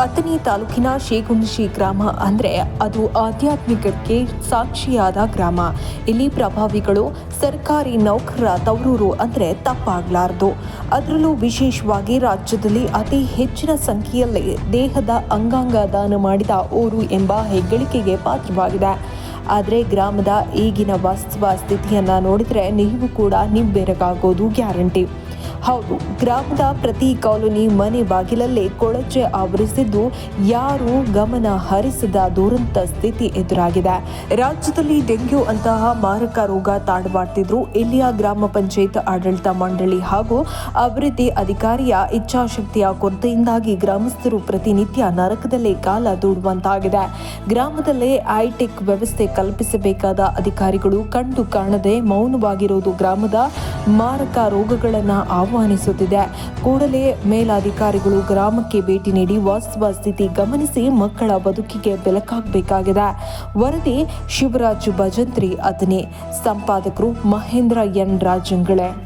ಅಥಣಿ ತಾಲೂಕಿನ ಶೇಗುಂಡಿಶಿ ಗ್ರಾಮ, ಅಂದರೆ ಅದು ಆಧ್ಯಾತ್ಮಿಕಕ್ಕೆ ಸಾಕ್ಷಿಯಾದ ಗ್ರಾಮ. ಇಲ್ಲಿ ಪ್ರಭಾವಿಗಳು, ಸರ್ಕಾರಿ ನೌಕರರ ತವರೂರು ಅಂದರೆ ತಪ್ಪಾಗಲಾರದು. ಅದರಲ್ಲೂ ವಿಶೇಷವಾಗಿ ರಾಜ್ಯದಲ್ಲಿ ಅತಿ ಹೆಚ್ಚಿನ ಸಂಖ್ಯೆಯಲ್ಲಿ ದೇಹದ ಅಂಗಾಂಗ ದಾನ ಮಾಡಿದ ಊರು ಎಂಬ ಹೆಗ್ಗಳಿಕೆಗೆ ಪಾತ್ರವಾಗಿದೆ. ಆದರೆ ಗ್ರಾಮದ ಈಗಿನ ವಾಸ್ತವ ಸ್ಥಿತಿಯನ್ನು ನೋಡಿದರೆ ನೀವು ಕೂಡ ನಿಬ್ಬೆರಗಾಗೋದು ಗ್ಯಾರಂಟಿ. ಹೌದು, ಗ್ರಾಮದ ಪ್ರತಿ ಕಾಲೋನಿ ಮನೆ ಬಾಗಿಲಲ್ಲೇ ಕೊಳಚೆ ಆವರಿಸಿದ್ದು ಯಾರು ಗಮನ ಹರಿಸದ ದುರಂತ ಸ್ಥಿತಿ ಎದುರಾಗಿದೆ. ರಾಜ್ಯದಲ್ಲಿ ಡೆಂಗ್ಯೂ ಅಂತಹ ಮಾರಕ ರೋಗ ತಾಂಡವಾಡ್ತಿದ್ರು ಇಲ್ಲಿಯ ಗ್ರಾಮ ಪಂಚಾಯತ್ ಆಡಳಿತ ಮಂಡಳಿ ಹಾಗೂ ಅಭಿವೃದ್ಧಿ ಅಧಿಕಾರಿಯ ಇಚ್ಛಾಶಕ್ತಿಯ ಕೊರತೆಯಿಂದಾಗಿ ಗ್ರಾಮಸ್ಥರು ಪ್ರತಿನಿತ್ಯ ನರಕದಲ್ಲೇ ಕಾಲ ದೂಡುವಂತಾಗಿದೆ. ಗ್ರಾಮದಲ್ಲೇ ಐಟೆಕ್ ವ್ಯವಸ್ಥೆ ಕಲ್ಪಿಸಬೇಕಾದ ಅಧಿಕಾರಿಗಳು ಕಂಡು ಕಾಣದೆ ಮೌನವಾಗಿರುವುದು ಗ್ರಾಮದ ಮಾರಕ ರೋಗಗಳನ್ನು ಆಹ್ವಾನಿಸುತ್ತಿದೆ. ಕೂಡಲೇ ಮೇಲಾಧಿಕಾರಿಗಳು ಗ್ರಾಮಕ್ಕೆ ಭೇಟಿ ನೀಡಿ ವಾಸ್ತವ ಸ್ಥಿತಿ ಗಮನಿಸಿ ಮಕ್ಕಳ ಬದುಕಿಗೆ ಬೆಳಕಾಗಬೇಕಾಗಿದೆ. ವರದಿ ಶಿವರಾಜ್ ಭಜಂತ್ರಿ, ಅತನಿ. ಸಂಪಾದಕರು ಮಹೇಂದ್ರ ಎನ್ ರಾಜಂಗಳೆ.